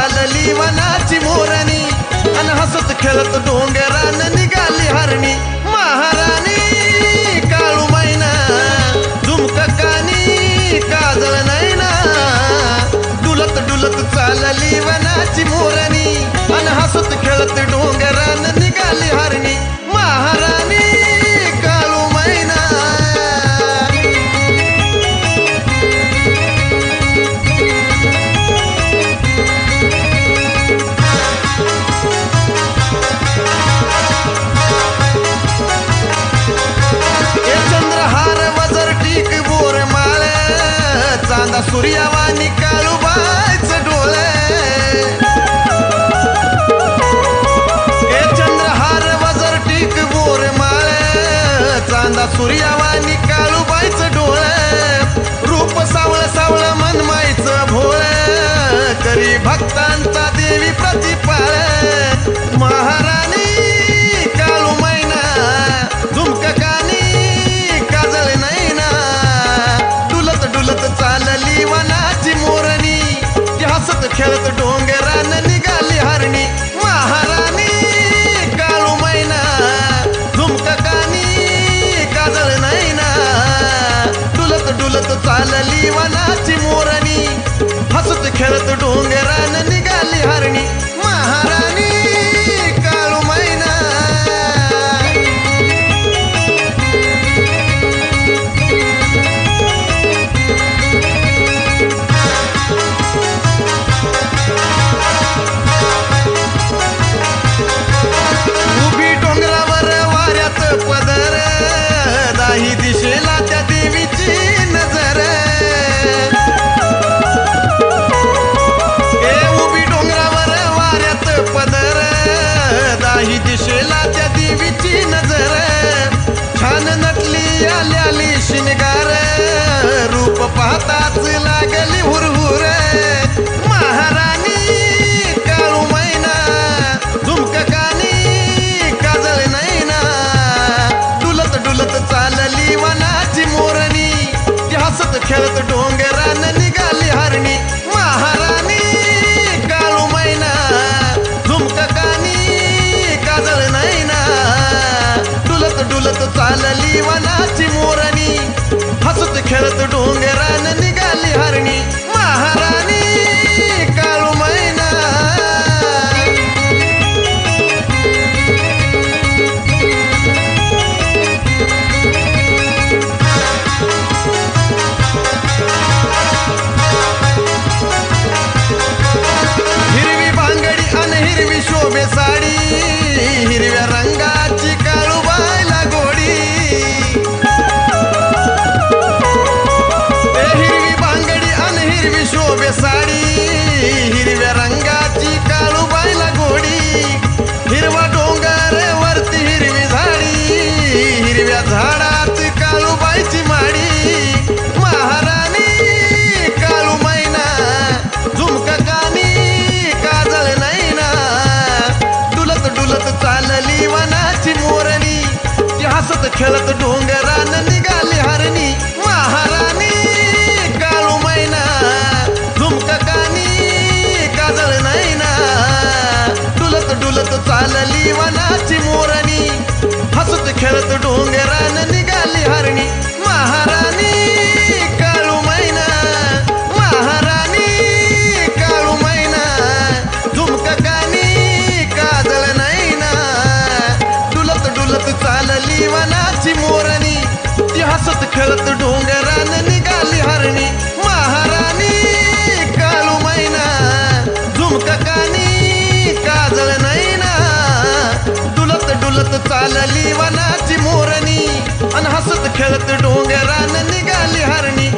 चालली वनाची मोरणी अन हसत खेळत डोंगरान निघाली हरणी. महाराणी काळू मैना झुमक कानी काजळ नैना. डुलत डुलत चालली वनाची मोरणी अन हसत खेळत डोंगर सूर्यावानी काळूबाईच डोळे. हे चंद्रहार वजर टीक बोर माळ. चांदा सूर्यावानी काळूबाईच डोळे. रूप सावळ सावळ मनमायचं भोळ. करी भक्ता हसत खेळत डोंगरान निघाली हरणी. महाराणी काळू मैना झुमक कानी काजळ नैना. डुलत डुलत चालली वनाची मोरणी. हसत खेळत चालली वनाची मोरणी. हसत खेळत डोंगरान निघाली हरणी. महाराणी काळू मैना. महाराणी काळू मैना. झुमक कानी काजळ नैना. डुलत डुलत चालली वनाची मोरणी. ती हसत खेळत डोंगरान निघाली हरणी. महाराणी काळू मैना. झुमक कानी काजळ नाचत चालली वनाची मोरणी अन हसत खेळत डोंगरान निघाली हरणी.